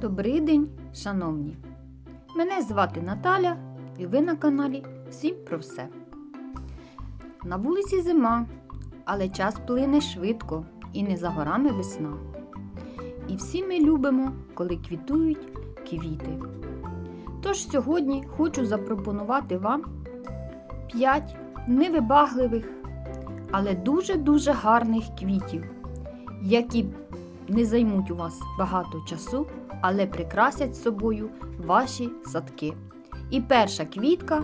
Добрий день, шановні! Мене звати Наталя і ви на каналі Всім про все. На вулиці зима, але час плине швидко і не за горами весна. І всі ми любимо, коли квітують квіти. Тож сьогодні хочу запропонувати вам 5 невибагливих, але дуже-дуже гарних квітів, які не займуть у вас багато часу, але прикрасять собою ваші садки. І перша квітка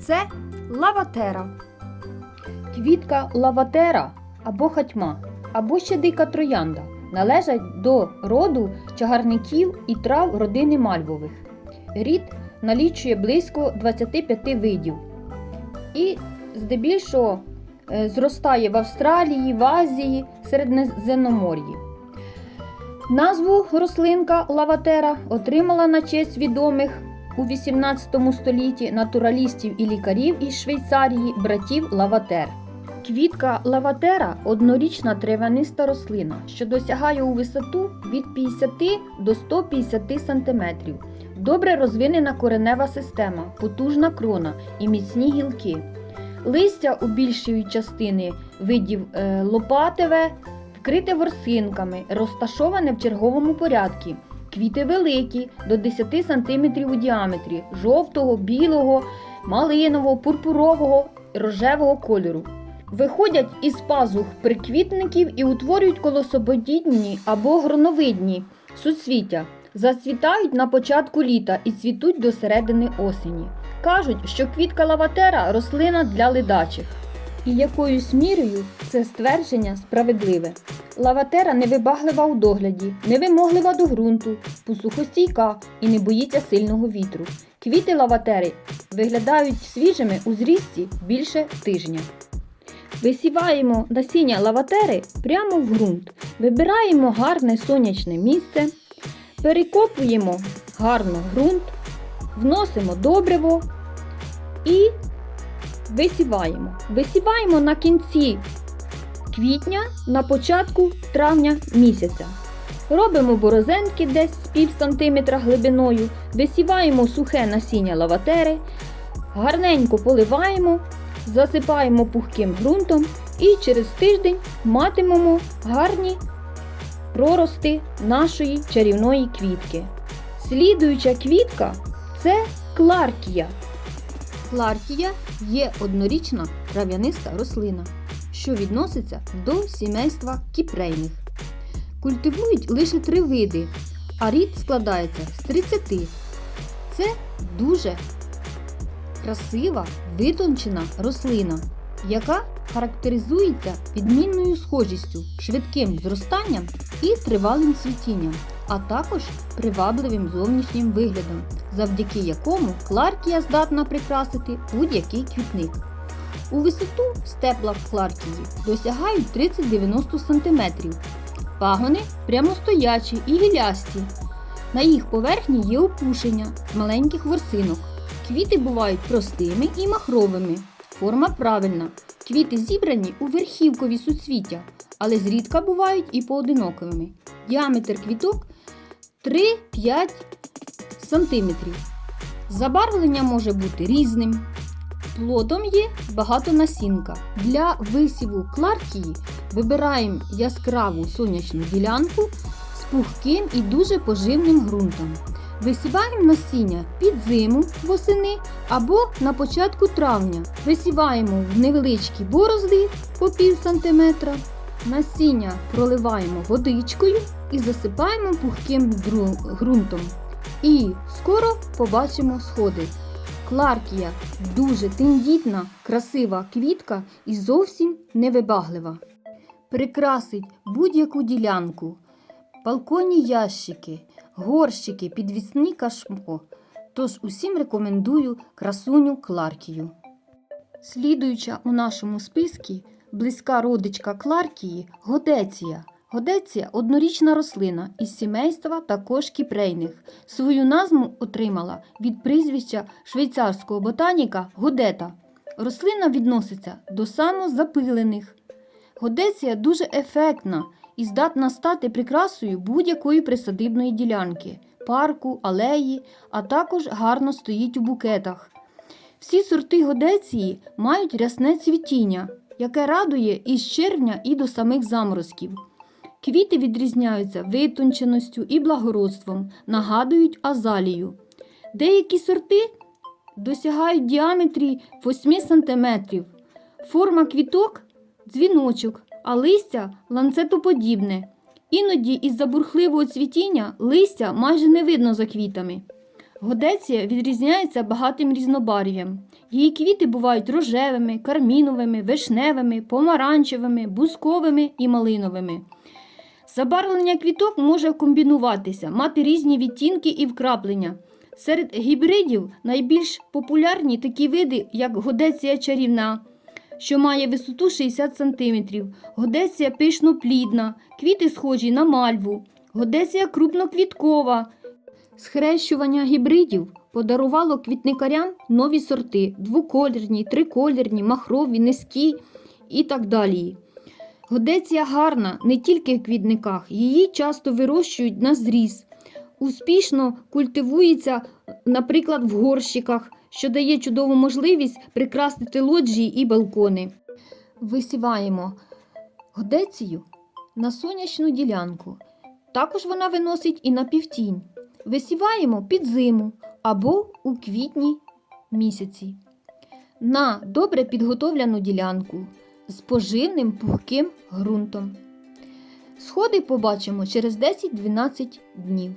це лаватера. Квітка лаватера або хатьма, або ще дика троянда належать до роду чагарників і трав родини мальвових. Рід налічує близько 25 видів. І здебільшого е, зростає в Австралії, в Азії, Середземномор'ї. Назву рослинка лаватера отримала на честь відомих у 18 столітті натуралістів і лікарів із Швейцарії братів Лаватер. Квітка лаватера однорічна травяниста рослина, що досягає у висоту від 50 до 150 см. Добре розвинена коренева система, потужна крона і міцні гілки. Листя у більшої частини видів е, лопатеве, вкрите ворсинками, розташоване в черговому порядку. Квіти великі до 10 см у діаметрі, жовтого, білого, малинового, пурпурового, рожевого кольору. Виходять із пазух приквітників і утворюють колосободітні або гроновидні суцвіття. Зацвітають на початку літа і цвітуть до середини осені. Кажуть, що квітка лаватера рослина для ледачих. І якоюсь мірою це ствердження справедливе. Лаватера невибаглива у догляді, невимоглива до ґрунту, посухостійка і не боїться сильного вітру. Квіти лаватери виглядають свіжими у зрісті більше тижня. Висіваємо насіння лаватери прямо в ґрунт, вибираємо гарне сонячне місце, перекопуємо гарно ґрунт, вносимо добриво і висіваємо. Висіваємо на кінці квітня, на початку травня місяця. Робимо борозенки десь з пів сантиметра глибиною, висіваємо сухе насіння лаватери, гарненько поливаємо, засипаємо пухким ґрунтом і через тиждень матимемо гарні прорости нашої чарівної квітки. Слідуюча квітка це кларкія. Кларкія є однорічна трав'яниста рослина, що відноситься до сімейства кіпрейних. Культивують лише три види, а рід складається з 30. Це дуже красива, витончена рослина, яка характеризується відмінною схожістю, швидким зростанням і тривалим цвітінням, а також привабливим зовнішнім виглядом, завдяки якому кларкія здатна прикрасити будь-який квітник. У висоту стебла кларкії досягають 30-90 см. Пагони прямостоячі і гілясті. На їх поверхні є опушення з маленьких ворсинок. Квіти бувають простими і махровими. Форма правильна. Квіти зібрані у верхівкові суцвіття, але зрідка бувають і поодиноковими. Діаметр квіток 3-5 см. Забарвлення може бути різним. Плодом є багатонасінка. Для висіву кларкії вибираємо яскраву сонячну ділянку з пухким і дуже поживним ґрунтом. Висіваємо насіння під зиму восени або на початку травня. Висіваємо в невеличкі борозди по пів сантиметра. Насіння проливаємо водичкою і засипаємо пухким ґрунтом. І скоро побачимо сходи. Кларкія дуже тендітна, красива квітка і зовсім невибаглива. Прикрасить будь-яку ділянку, балконні ящики, горщики, підвісні кашмо. Тож усім рекомендую красуню Кларкію. Слідуюча у нашому списку близька родичка Кларкії Годеція. Годеція однорічна рослина із сімейства також кіпрейних. Свою назву отримала від прізвища швейцарського ботаніка Годета. Рослина відноситься до самозапилених. Годеція дуже ефектна і здатна стати прикрасою будь-якої присадибної ділянки. парку, алеї, а також гарно стоїть у букетах. Всі сорти годеції мають рясне цвітіння, яке радує із червня і до самих заморозків. Квіти відрізняються витонченістю і благородством, нагадують азалію. Деякі сорти досягають діаметрі 8 см. Форма квіток дзвіночок, а листя ланцетоподібне. Іноді із-за бурхливого цвітіння листя майже не видно за квітами. Годеція відрізняється багатим різнобарв'ям. Її квіти бувають рожевими, карміновими, вишневими, помаранчевими, бусковими і малиновими. Забарвлення квіток може комбінуватися, мати різні відтінки і вкраплення. Серед гібридів найбільш популярні такі види, як годеція чарівна, що має висоту 60 см, годеція пишноплідна, квіти схожі на мальву, годеція крупноквіткова. Схрещування гібридів подарувало квітникарям нові сорти двоколірні, триколірні, махрові, низькі і так далі. Годеція гарна не тільки в квітниках, її часто вирощують на зріз. Успішно культивується, наприклад, в горщиках, що дає чудову можливість прикрасити лоджії і балкони. Висіваємо годецію на сонячну ділянку. Також вона виносить і на півтінь. Висіваємо під зиму або у квітні місяці. На добре підготовлену ділянку з поживним пухким ґрунтом. Сходи побачимо через 10-12 днів.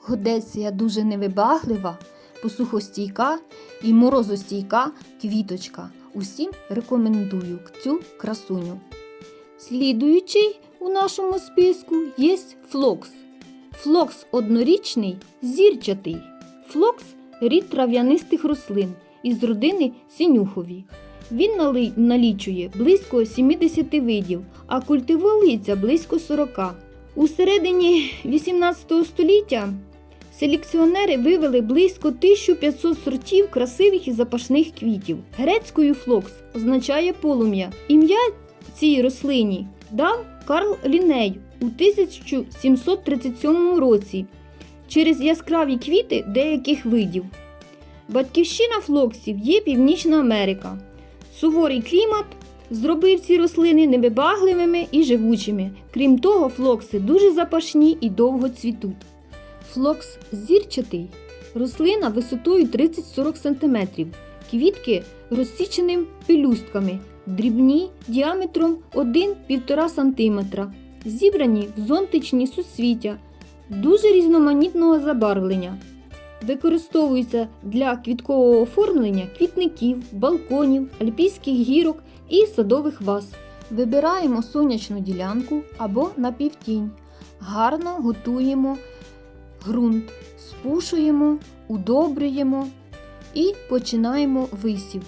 Годеція дуже невибаглива, посухостійка і морозостійка квіточка. Усім рекомендую цю красуню. Слідуючий у нашому списку є флокс. Флокс однорічний, зірчатий. Флокс рід трав'янистих рослин із родини сінюхові. Він налічує близько 70 видів, а культивується близько 40. У середині 18 століття селекціонери вивели близько 1500 сортів красивих і запашних квітів. Грецькою флокс означає полум'я. Ім'я цій рослині дав Карл Ліней у 1737 році через яскраві квіти деяких видів. Батьківщина флоксів є Північна Америка. Суворий клімат зробив ці рослини невибагливими і живучими. Крім того, флокси дуже запашні і довго цвітуть. Флокс зірчатий рослина висотою 30-40 см. Квітки розсіченим пелюстками, дрібні діаметром 1-1,5 см. Зібрані в зонтичні суцвіття, дуже різноманітного забарвлення. Використовуються для квіткового оформлення квітників, балконів, альпійських гірок і садових ваз. Вибираємо сонячну ділянку або напівтінь. Гарно готуємо ґрунт, спушуємо, удобрюємо і починаємо висів.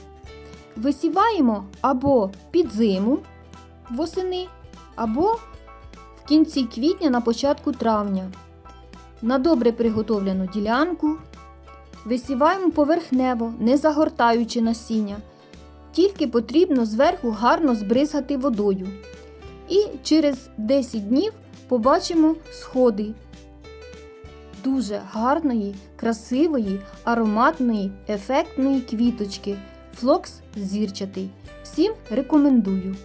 Висіваємо або під зиму восени, або в кінці квітня на початку травня. На добре приготовлену ділянку висіваємо поверхнево, не загортаючи насіння. Тільки потрібно зверху гарно збризгати водою. І через 10 днів побачимо сходи дуже гарної, красивої, ароматної, ефектної квіточки. Флокс зірчатий. Всім рекомендую.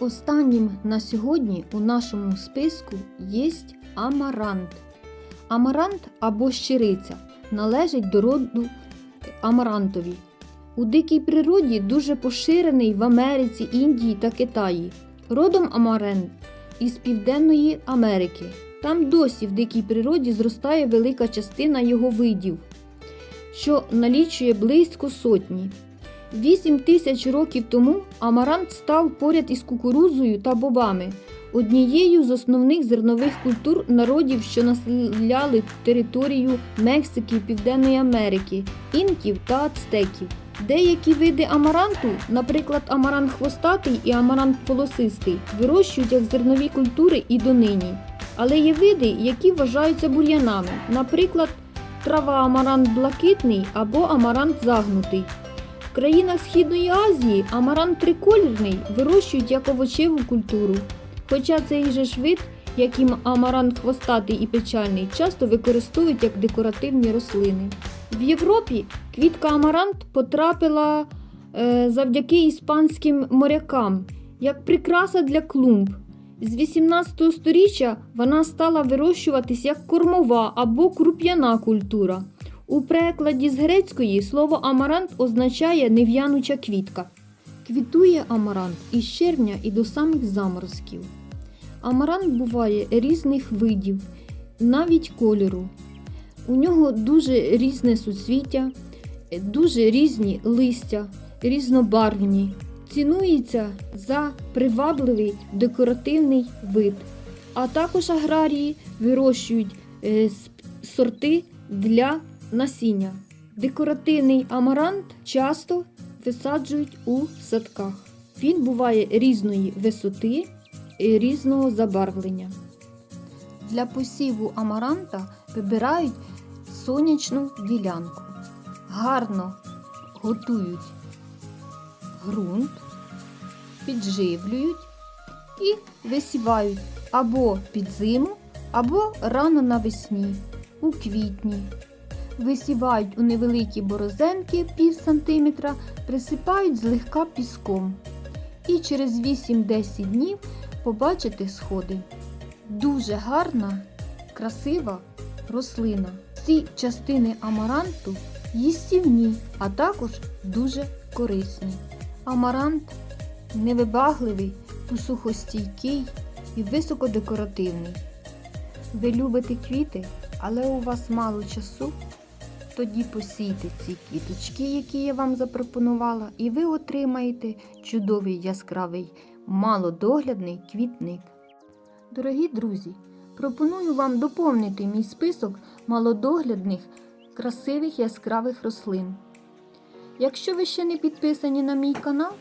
Останнім на сьогодні у нашому списку є амарант. Амарант або щириця належить до роду амарантові. У дикій природі дуже поширений в Америці, Індії та Китаї. Родом амарент із Південної Америки. Там досі в дикій природі зростає велика частина його видів, що налічує близько сотні. Вісім тисяч років тому амарант став поряд із кукурузою та бобами, однією з основних зернових культур народів, що населяли територію Мексики, Південної Америки, інків та ацтеків. Деякі види амаранту, наприклад, амарант хвостатий і амарант полосистий, вирощують як зернові культури і донині. Але є види, які вважаються бур'янами, наприклад, трава амарант блакитний або амарант загнутий. Країнах Східної Азії амарант триколірний вирощують як овочеву культуру, хоча цей же ж яким амарант хвостатий і печальний, часто використовують як декоративні рослини. В Європі квітка амарант потрапила е, завдяки іспанським морякам як прикраса для клумб. З 18 століття вона стала вирощуватись як кормова або круп'яна культура. У перекладі з грецької слово амарант означає нев'януча квітка. Квітує амарант із червня і до самих заморозків. Амарант буває різних видів, навіть кольору. У нього дуже різне суцвіття, дуже різні листя, різнобарвні. Цінується за привабливий декоративний вид. А також аграрії вирощують е, сорти для насіння. Декоративний амарант часто висаджують у садках. Він буває різної висоти і різного забарвлення. Для посіву амаранта вибирають сонячну ділянку. Гарно готують ґрунт, підживлюють і висівають або під зиму, або рано навесні, у квітні. Висівають у невеликі борозенки пів сантиметра, присипають злегка піском. І через 8-10 днів побачите сходи. Дуже гарна, красива рослина. Ці частини амаранту їстівні, а також дуже корисні. Амарант невибагливий, посухостійкий і високодекоративний. Ви любите квіти, але у вас мало часу. Тоді посійте ці квіточки, які я вам запропонувала, і ви отримаєте чудовий яскравий, малодоглядний квітник. Дорогі друзі, пропоную вам доповнити мій список малодоглядних, красивих яскравих рослин. Якщо ви ще не підписані на мій канал,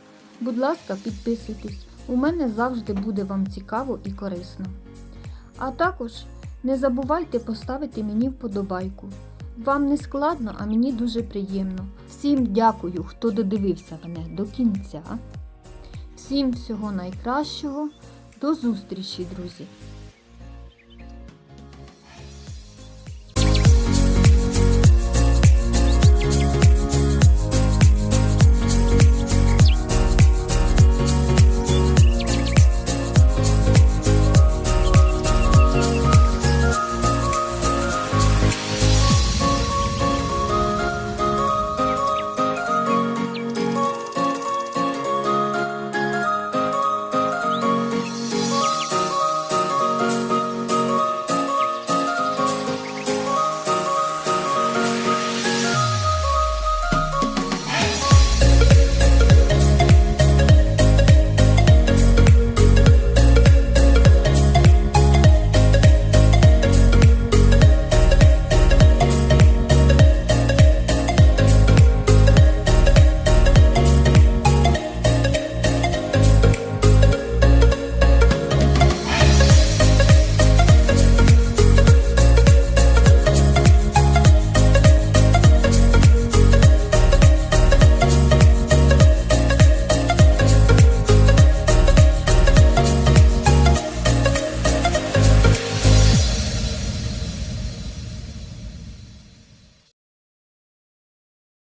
будь ласка, підписуйтесь. У мене завжди буде вам цікаво і корисно. А також не забувайте поставити мені вподобайку. Вам не складно, а мені дуже приємно. Всім дякую, хто додивився мене до кінця. Всім всього найкращого. До зустрічі, друзі!